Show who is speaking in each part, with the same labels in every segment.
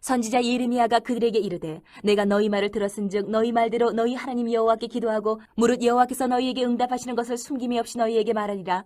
Speaker 1: 선지자 예레미야가 그들에게 이르되 내가 너희 말을 들었은즉 너희 말대로 너희 하나님 여호와께 기도하고 무릇 여호와께서 너희에게 응답하시는 것을 숨김이 없이 너희에게 말하리라.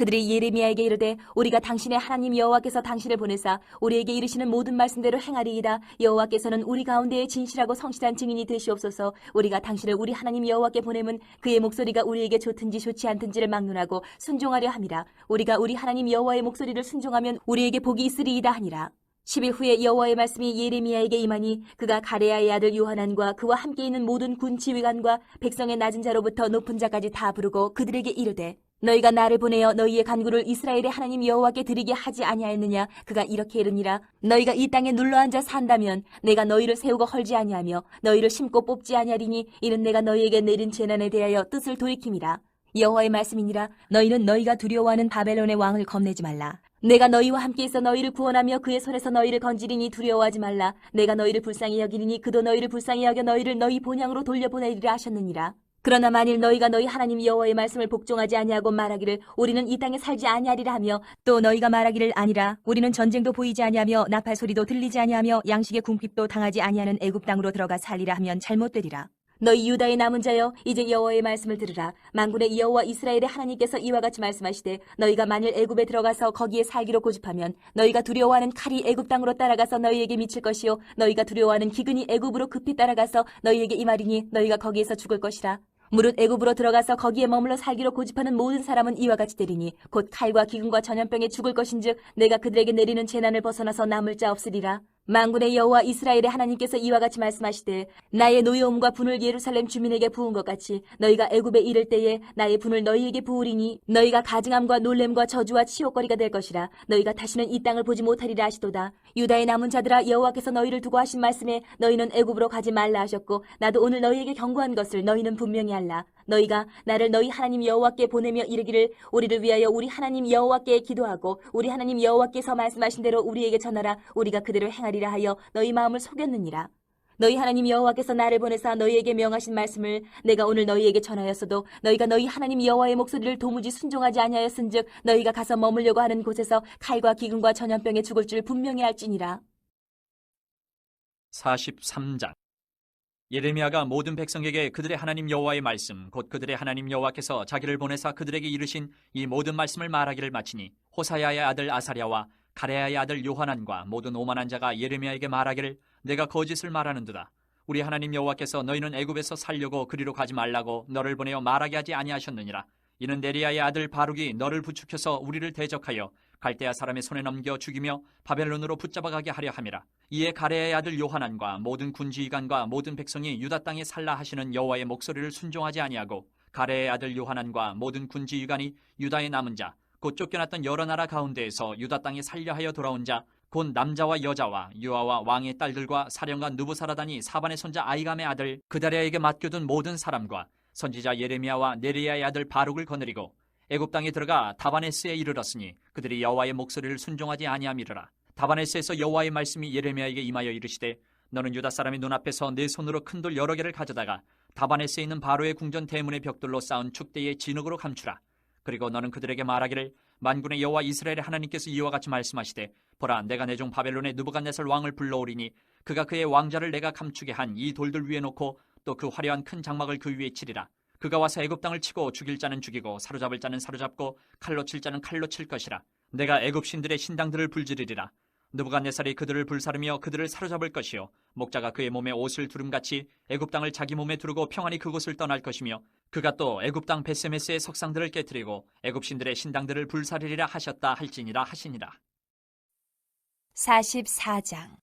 Speaker 1: 그들이 예레미야에게 이르되 우리가 당신의 하나님 여호와께서 당신을 보내사 우리에게 이르시는 모든 말씀대로 행하리이다. 여호와께서는 우리 가운데에 진실하고 성실한 증인이 되시옵소서. 우리가 당신을 우리 하나님 여호와께 보내면 그의 목소리가 우리에게 좋든지 좋지 않든지를 막론하고 순종하려 함이라. 우리가 우리 하나님 여호와의 목소리를 순종하면 우리에게 복이 있으리이다 하니라 10일 후에 여호와의 말씀이 예레미야에게 임하니 그가 가레야의 아들 요하난과 그와 함께 있는 모든 군 지휘관과 백성의 낮은 자로부터 높은 자까지 다 부르고 그들에게 이르되 너희가 나를 보내어 너희의 간구를 이스라엘의 하나님 여호와께 드리게 하지 아니하였느냐? 그가 이렇게 이르니라. 너희가 이 땅에 눌러 앉아 산다면 내가 너희를 세우고 헐지 아니하며 너희를 심고 뽑지 아니하리니 이는 내가 너희에게 내린 재난에 대하여 뜻을 돌이킴이라. 여호와의 말씀이니라. 너희는 너희가 두려워하는 바벨론의 왕을 겁내지 말라 내가 너희와 함께 있어 너희를 구원하며 그의 손에서 너희를 건지리니 두려워하지 말라. 내가 너희를 불쌍히 여기리니 그도 너희를 불쌍히 여겨 너희를 너희 본향으로 돌려보내리라 하셨느니라. 그러나 만일 너희가 너희 하나님 여호와의 말씀을 복종하지 아니하고 말하기를 우리는 이 땅에 살지 아니하리라 하며 또 너희가 말하기를 아니라 우리는 전쟁도 보이지 아니하며 나팔 소리도 들리지 아니하며 양식의 궁핍도 당하지 아니하는 애굽 땅으로 들어가 살리라 하면 잘못되리라 너희 유다의 남은 자여 이제 여호와의 말씀을 들으라. 만군의 여호와 이스라엘의 하나님께서 이와 같이 말씀하시되 너희가 만일 애굽에 들어가서 거기에 살기로 고집하면 너희가 두려워하는 칼이 애굽 땅으로 따라가서 너희에게 미칠 것이요 너희가 두려워하는 기근이 애굽으로 급히 따라가서 너희에게 임하리니 너희가 거기에서 죽을 것이라. 무릇 애굽으로 들어가서 거기에 머물러 살기로 고집하는 모든 사람은 이와 같이 되리니 곧 칼과 기근과 전염병에 죽을 것인즉 내가 그들에게 내리는 재난을 벗어나서 남을 자 없으리라 만군의 여호와 이스라엘의 하나님께서 이와 같이 말씀하시되 나의 노여움과 분을 예루살렘 주민에게 부은 것 같이 너희가 애굽에 이를 때에 나의 분을 너희에게 부으리니 너희가 가증함과 놀램과 저주와 치욕거리가 될 것이라 너희가 다시는 이 땅을 보지 못하리라 하시도다. 유다의 남은 자들아 여호와께서 너희를 두고 하신 말씀에 너희는 애굽으로 가지 말라 하셨고 나도 오늘 너희에게 경고한 것을 너희는 분명히 알라 너희가 나를 너희 하나님 여호와께 보내며 이르기를 우리를 위하여 우리 하나님 여호와께 기도하고 우리 하나님 여호와께서 말씀하신 대로 우리에게 전하라. 우리가 그대로 행하리라 하여 너희 마음을 속였느니라. 너희 하나님 여호와께서 나를 보내사 너희에게 명하신 말씀을 내가 오늘 너희에게 전하였어도 너희가 너희 하나님 여호와의 목소리를 도무지 순종하지 아니하였은즉 너희가 가서 머물려고 하는 곳에서 칼과 기근과 전염병에 죽을 줄 분명히 알지니라.
Speaker 2: 43장 예레미야가 모든 백성에게 그들의 하나님 여호와의 말씀 곧 그들의 하나님 여호와께서 자기를 보내사 그들에게 이르신 이 모든 말씀을 말하기를 마치니 호사야의 아들 아사랴와 가레야의 아들 요하난과 모든 오만한 자가 예레미야에게 말하기를 내가 거짓을 말하는도다. 우리 하나님 여호와께서 너희는 애굽에서 살려고 그리로 가지 말라고 너를 보내어 말하게 하지 아니하셨느니라. 이는 네리야의 아들 바룩이 너를 부축해서 우리를 대적하여 갈대아 사람의 손에 넘겨 죽이며 바벨론으로 붙잡아가게 하려 함이라. 이에 가레아의 아들 요하난과 모든 군지휘관과 모든 백성이 유다 땅에 살라 하시는 여호와의 목소리를 순종하지 아니하고 가레아의 아들 요하난과 모든 군지휘관이 유다의 남은 자, 곧 쫓겨났던 여러 나라 가운데에서 유다 땅에 살려 하여 돌아온 자, 곧 남자와 여자와 유아와 왕의 딸들과 사령관 누부사라다니 사반의 손자 아이감의 아들 그다리아에게 맡겨둔 모든 사람과 선지자 예레미야와 네리야의 아들 바룩을 거느리고 애굽 땅에 들어가 다바네스에 이르렀으니 그들이 여호와의 목소리를 순종하지 아니함이르라. 다바네스에서 여호와의 말씀이 예레미야에게 임하여 이르시되 너는 유다 사람의 눈앞에서 내 손으로 큰 돌 여러 개를 가져다가 다바네스에 있는 바로의 궁전 대문의 벽돌로 쌓은 축대의 진흙으로 감추라. 그리고 너는 그들에게 말하기를 만군의 여호와 이스라엘의 하나님께서 이와 같이 말씀하시되 보라 내가 내 종 바벨론의 느부갓네살 왕을 불러오리니 그가 그의 왕자를 내가 감추게 한 이 돌들 위에 놓고 또 그 화려한 큰 장막을 그 위에 치리라. 그가 와서 애굽 땅을 치고 죽일 자는 죽이고 사로잡을 자는 사로잡고 칼로 칠 자는 칼로 칠 것이라. 내가 애굽 신들의 신당들을 불지르리라. 느부갓네살이 그들을 불사르며 그들을 사로잡을 것이요 목자가 그의 몸에 옷을 두름같이 애굽 땅을 자기 몸에 두르고 평안히 그곳을 떠날 것이며 그가 또 애굽 땅 베세메스의 석상들을 깨뜨리고 애굽 신들의 신당들을 불사르리라 하셨다 할지니라 하시니라.
Speaker 1: 44장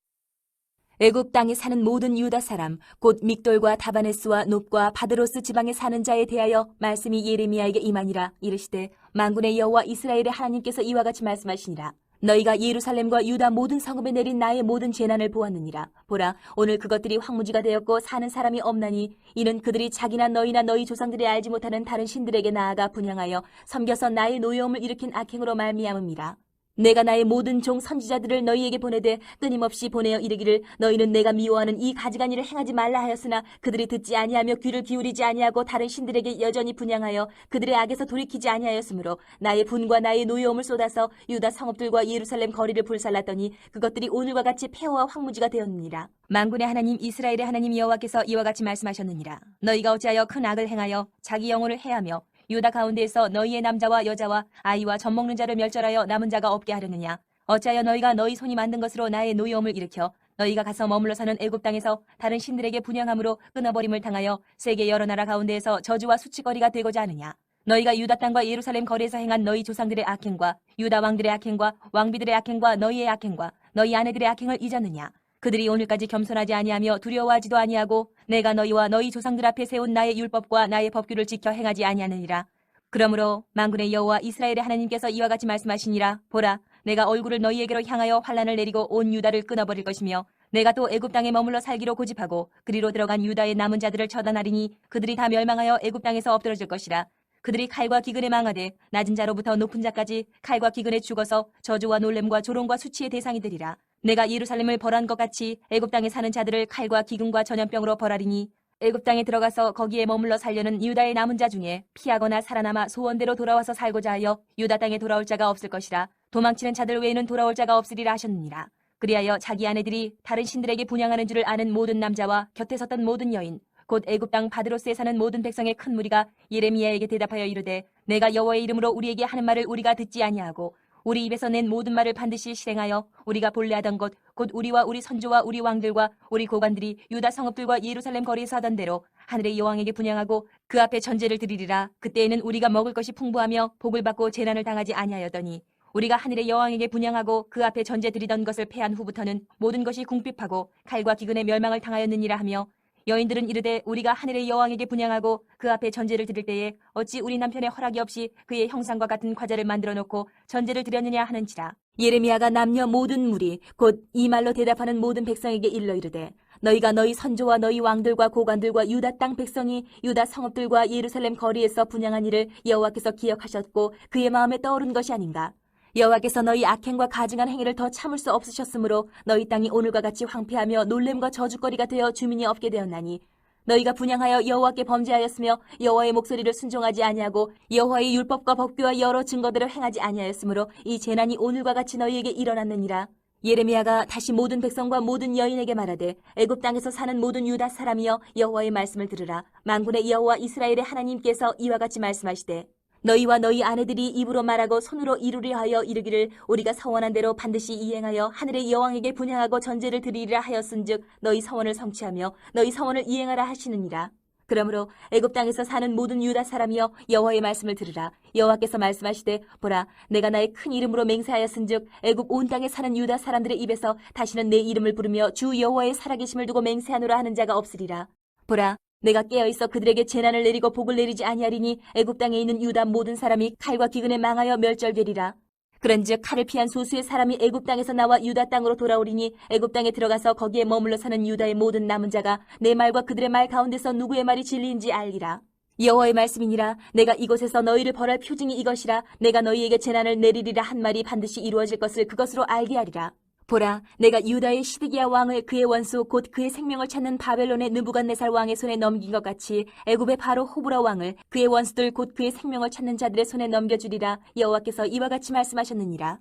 Speaker 1: 애굽 땅에 사는 모든 유다 사람 곧 믹돌과 다바네스와 놋과 바드로스 지방에 사는 자에 대하여 말씀이 예레미야에게 임하니라 이르시되 만군의 여호와 이스라엘의 하나님께서 이와 같이 말씀하시니라 너희가 예루살렘과 유다 모든 성읍에 내린 나의 모든 재난을 보았느니라. 보라, 오늘 그것들이 황무지가 되었고 사는 사람이 없나니 이는 그들이 자기나 너희나 너희 조상들이 알지 못하는 다른 신들에게 나아가 분양하여 섬겨서 나의 노여움을 일으킨 악행으로 말미암음이라. 내가 나의 모든 종 선지자들을 너희에게 보내되 끊임없이 보내어 이르기를 너희는 내가 미워하는 이 가지간 일을 행하지 말라 하였으나 그들이 듣지 아니하며 귀를 기울이지 아니하고 다른 신들에게 여전히 분양하여 그들의 악에서 돌이키지 아니하였으므로 나의 분과 나의 노여움을 쏟아서 유다 성읍들과 예루살렘 거리를 불살랐더니 그것들이 오늘과 같이 폐허와 황무지가 되었느니라. 만군의 하나님 이스라엘의 하나님 여호와께서 이와 같이 말씀하셨느니라. 너희가 어찌하여 큰 악을 행하여 자기 영혼을 해하며 유다 가운데에서 너희의 남자와 여자와 아이와 젖먹는 자를 멸절하여 남은 자가 없게 하려느냐? 어찌하여 너희가 너희 손이 만든 것으로 나의 노여움을 일으켜 너희가 가서 머물러 사는 애굽 땅에서 다른 신들에게 분양함으로 끊어버림을 당하여 세계 여러 나라 가운데에서 저주와 수치거리가 되고자 하느냐? 너희가 유다 땅과 예루살렘 거리에서 행한 너희 조상들의 악행과 유다 왕들의 악행과 왕비들의 악행과 너희의 악행과 너희 아내들의 악행을 잊었느냐 그들이 오늘까지 겸손하지 아니하며 두려워하지도 아니하고 내가 너희와 너희 조상들 앞에 세운 나의 율법과 나의 법규를 지켜 행하지 아니하느니라. 그러므로 만군의 여호와 이스라엘의 하나님께서 이와 같이 말씀하시니라. 보라 내가 얼굴을 너희에게로 향하여 환란을 내리고 온 유다를 끊어버릴 것이며 내가 또 애굽 땅에 머물러 살기로 고집하고 그리로 들어간 유다의 남은 자들을 처단하리니 그들이 다 멸망하여 애굽 땅에서 엎드러질 것이라. 그들이 칼과 기근에 망하되 낮은 자로부터 높은 자까지 칼과 기근에 죽어서 저주와 놀램과 조롱과 수치의 대상이 되리라 내가 예루살렘을 벌한 것 같이 애굽 땅에 사는 자들을 칼과 기근과 전염병으로 벌하리니 애굽 땅에 들어가서 거기에 머물러 살려는 유다의 남은 자 중에 피하거나 살아남아 소원대로 돌아와서 살고자 하여 유다 땅에 돌아올 자가 없을 것이라 도망치는 자들 외에는 돌아올 자가 없으리라 하셨느니라. 그리하여 자기 아내들이 다른 신들에게 분양하는 줄을 아는 모든 남자와 곁에 섰던 모든 여인 곧 애굽 땅 바드로스에 사는 모든 백성의 큰 무리가 예레미야에게 대답하여 이르되 내가 여호와의 이름으로 우리에게 하는 말을 우리가 듣지 아니하고 우리 입에서 낸 모든 말을 반드시 실행하여 우리가 본래 하던 것 곧 우리와 우리 선조와 우리 왕들과 우리 고관들이 유다 성읍들과 예루살렘 거리에서 하던 대로 하늘의 여왕에게 분양하고 그 앞에 전제를 드리리라. 그때에는 우리가 먹을 것이 풍부하며 복을 받고 재난을 당하지 아니하였더니 우리가 하늘의 여왕에게 분양하고 그 앞에 전제 드리던 것을 패한 후부터는 모든 것이 궁핍하고 칼과 기근의 멸망을 당하였느니라 하며 여인들은 이르되 우리가 하늘의 여왕에게 분양하고 그 앞에 전제를 드릴 때에 어찌 우리 남편의 허락이 없이 그의 형상과 같은 과자를 만들어 놓고 전제를 드렸느냐 하는지라. 예레미야가 남녀 모든 무리 곧 이 말로 대답하는 모든 백성에게 일러 이르되 너희가 너희 선조와 너희 왕들과 고관들과 유다 땅 백성이 유다 성읍들과 예루살렘 거리에서 분양한 일을 여호와께서 기억하셨고 그의 마음에 떠오른 것이 아닌가 여호와께서 너희 악행과 가증한 행위를 더 참을 수 없으셨으므로 너희 땅이 오늘과 같이 황폐하며 놀램과 저주거리가 되어 주민이 없게 되었나니 너희가 분양하여 여호와께 범죄하였으며 여호와의 목소리를 순종하지 아니하고 여호와의 율법과 법규와 여러 증거들을 행하지 아니하였으므로 이 재난이 오늘과 같이 너희에게 일어났느니라. 예레미야가 다시 모든 백성과 모든 여인에게 말하되 애굽 땅에서 사는 모든 유다 사람이여 여호와의 말씀을 들으라. 만군의 여호와 이스라엘의 하나님께서 이와 같이 말씀하시되 너희와 너희 아내들이 입으로 말하고 손으로 이루려 하여 이르기를 우리가 서원한 대로 반드시 이행하여 하늘의 여왕에게 분양하고 전제를 드리리라 하였은즉 너희 서원을 성취하며 너희 서원을 이행하라 하시느니라. 그러므로 애굽 땅에서 사는 모든 유다 사람이여 여호와의 말씀을 들으라. 여호와께서 말씀하시되 보라 내가 나의 큰 이름으로 맹세하였은즉 애굽 온 땅에 사는 유다 사람들의 입에서 다시는 내 이름을 부르며 주 여호와의 살아계심을 두고 맹세하노라 하는 자가 없으리라. 보라 내가 깨어있어 그들에게 재난을 내리고 복을 내리지 아니하리니 애굽 땅에 있는 유다 모든 사람이 칼과 기근에 망하여 멸절되리라. 그런즉 칼을 피한 소수의 사람이 애굽 땅에서 나와 유다 땅으로 돌아오리니 애굽 땅에 들어가서 거기에 머물러 사는 유다의 모든 남은 자가 내 말과 그들의 말 가운데서 누구의 말이 진리인지 알리라. 여호와의 말씀이니라 내가 이곳에서 너희를 벌할 표징이 이것이라 내가 너희에게 재난을 내리리라 한 말이 반드시 이루어질 것을 그것으로 알게 하리라. 보라, 내가 유다의 시드기야 왕을 그의 원수 곧 그의 생명을 찾는 바벨론의 느부갓네살 왕의 손에 넘긴 것 같이 애굽의 바로 호브라 왕을 그의 원수들 곧 그의 생명을 찾는 자들의 손에 넘겨주리라 여호와께서 이와 같이 말씀하셨느니라.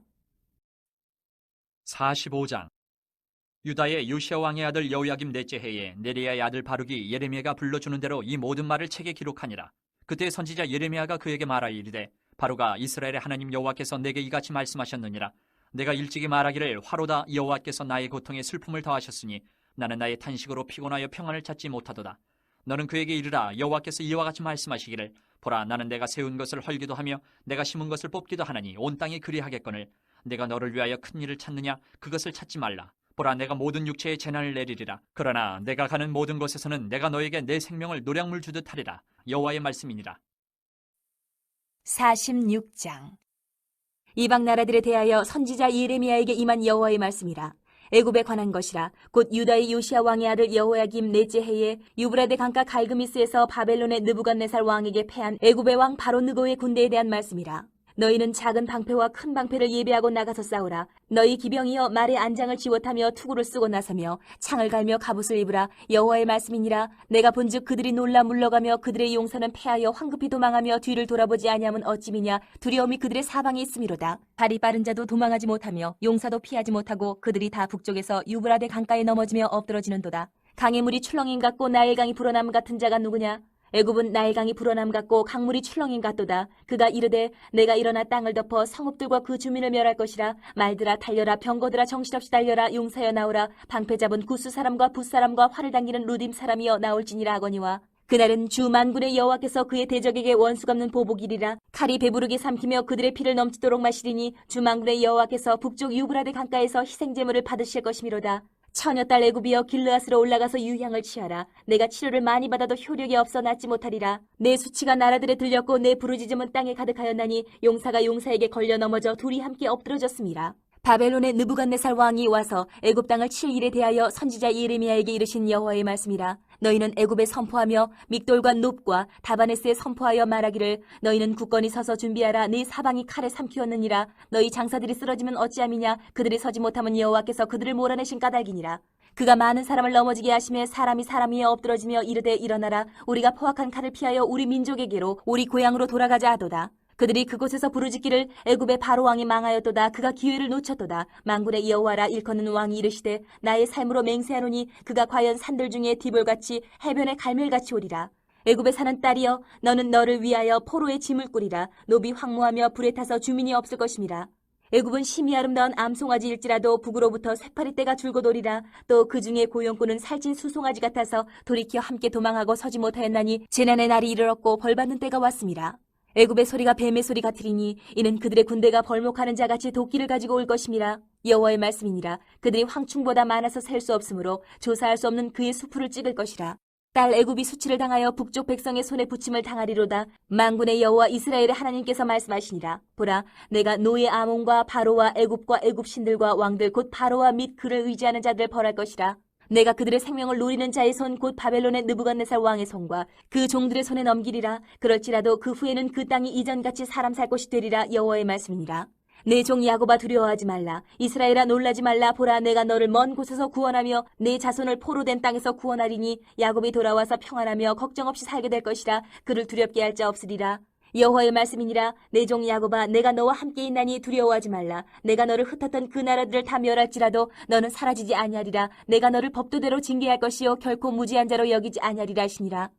Speaker 2: 45장 유다의 요시아 왕의 아들 여호야김 넷째 해에 네리야의 아들 바룩이 예레미야가 불러주는 대로 이 모든 말을 책에 기록하니라. 그때 선지자 예레미야가 그에게 말하여 이르되 바로가 이스라엘의 하나님 여호와께서 내게 이같이 말씀하셨느니라. 내가 일찍이 말하기를 화로다 여호와께서 나의 고통에 슬픔을 더하셨으니 나는 나의 탄식으로 피곤하여 평안을 찾지 못하도다. 너는 그에게 이르라 여호와께서 이와 같이 말씀하시기를 보라 나는 내가 세운 것을 헐기도 하며 내가 심은 것을 뽑기도 하나니 온 땅이 그리하겠거늘 내가 너를 위하여 큰 일을 찾느냐 그것을 찾지 말라. 보라 내가 모든 육체에 재난을 내리리라. 그러나 내가 가는 모든 곳에서는 내가 너에게 내 생명을 노량물 주듯 하리라. 여호와의 말씀이니라.
Speaker 1: 46장 이방 나라들에 대하여 선지자 예레미야에게 임한 여호와의 말씀이라. 애굽에 관한 것이라 곧 유다의 요시아 왕의 아들 여호야김 넷째 해에 유브라데 강가 갈그미스에서 바벨론의 느부갓네살 왕에게 패한 애굽의 왕 바로 느고의 군대에 대한 말씀이라. 너희는 작은 방패와 큰 방패를 예비하고 나가서 싸우라. 너희 기병이여 말의 안장을 지워타며 투구를 쓰고 나서며 창을 갈며 갑옷을 입으라. 여호와의 말씀이니라. 내가 본즉 그들이 놀라 물러가며 그들의 용사는 패하여 황급히 도망하며 뒤를 돌아보지 아니하면 어찌미냐. 두려움이 그들의 사방에 있음이로다. 발이 빠른 자도 도망하지 못하며 용사도 피하지 못하고 그들이 다 북쪽에서 유브라데 강가에 넘어지며 엎드러지는도다. 강의 물이 출렁임 같고 나일강이 불어남 같은 자가 누구냐? 애굽은 나일강이 불어남 같고 강물이 출렁임 같도다. 그가 이르되 내가 일어나 땅을 덮어 성읍들과 그 주민을 멸할 것이라. 말들아 달려라 병거들아 정신없이 달려라 용사여 나오라. 방패 잡은 구스 사람과 붓 사람과 활을 당기는 루딤 사람이여 나올지니라 하거니와. 그날은 주 만군의 여호와께서 그의 대적에게 원수 갚는 보복이리라. 칼이 배부르게 삼키며 그들의 피를 넘치도록 마시리니 주 만군의 여호와께서 북쪽 유브라데 강가에서 희생 제물을 받으실 것이미로다. 처녀딸 애굽이여 길르앗으로 올라가서 유향을 취하라. 내가 치료를 많이 받아도 효력이 없어 낫지 못하리라. 내 수치가 나라들에 들렸고 내 부르짖음은 땅에 가득하였나니 용사가 용사에게 걸려 넘어져 둘이 함께 엎드러졌습니다. 바벨론의 느부갓네살 왕이 와서 애굽 땅을 칠 일에 대하여 선지자 예레미야에게 이르신 여호와의 말씀이라. 너희는 애굽에 선포하며 믹돌과 놋과 다바네스에 선포하여 말하기를 너희는 굳건히 서서 준비하라. 네 사방이 칼에 삼키었느니라. 너희 장사들이 쓰러지면 어찌함이냐? 그들이 서지 못하면 여호와께서 그들을 몰아내신 까닭이니라. 그가 많은 사람을 넘어지게 하심에 사람이 사람 위에 엎드러지며 이르되 일어나라. 우리가 포악한 칼을 피하여 우리 민족에게로 우리 고향으로 돌아가자 하도다 그들이 그곳에서 부르짖기를 애굽의 바로 왕이 망하였도다. 그가 기회를 놓쳤도다. 만군의 여호와라 일컫는 왕이 이르시되 나의 삶으로 맹세하노니 그가 과연 산들 중에 디볼같이 해변의 갈멜같이 오리라. 애굽에 사는 딸이여 너는 너를 위하여 포로의 짐을 꾸리라. 노비 황무하며 불에 타서 주민이 없을 것임이라. 애굽은 심히 아름다운 암송아지일지라도 북으로부터 새파리 떼가 줄곧 오리라. 또 그 중에 고용꾼은 살찐 수송아지 같아서 돌이켜 함께 도망하고 서지 못하였나니 재난의 날이 이르렀고 벌받는 때가 왔습니다 애굽의 소리가 뱀의 소리 같으리니 이는 그들의 군대가 벌목하는 자 같이 도끼를 가지고 올 것임이라. 여호와의 말씀이니라. 그들이 황충보다 많아서 셀 수 없으므로 조사할 수 없는 그의 수풀을 찍을 것이라. 딸 애굽이 수치를 당하여 북쪽 백성의 손에 붙임을 당하리로다. 만군의 여호와 이스라엘의 하나님께서 말씀하시니라. 보라 내가 노예 아몬과 바로와 애굽과 애굽 신들과 왕들 곧 바로와 및 그를 의지하는 자들 벌할 것이라 내가 그들의 생명을 노리는 자의 손 곧 바벨론의 느부갓네살 왕의 손과 그 종들의 손에 넘기리라. 그럴지라도 그 후에는 그 땅이 이전같이 사람 살 곳이 되리라 여호와의 말씀이니라. 내 종 야곱아 두려워하지 말라. 이스라엘아 놀라지 말라. 보라 내가 너를 먼 곳에서 구원하며 내 자손을 포로된 땅에서 구원하리니 야곱이 돌아와서 평안하며 걱정 없이 살게 될 것이라. 그를 두렵게 할 자 없으리라 여호와의 말씀이니라. 내 종 야곱아 내가 너와 함께 있나니 두려워하지 말라. 내가 너를 흩었던 그 나라들을 다 멸할지라도 너는 사라지지 아니하리라. 내가 너를 법도대로 징계할 것이요 결코 무지한 자로 여기지 아니하리라 하시니라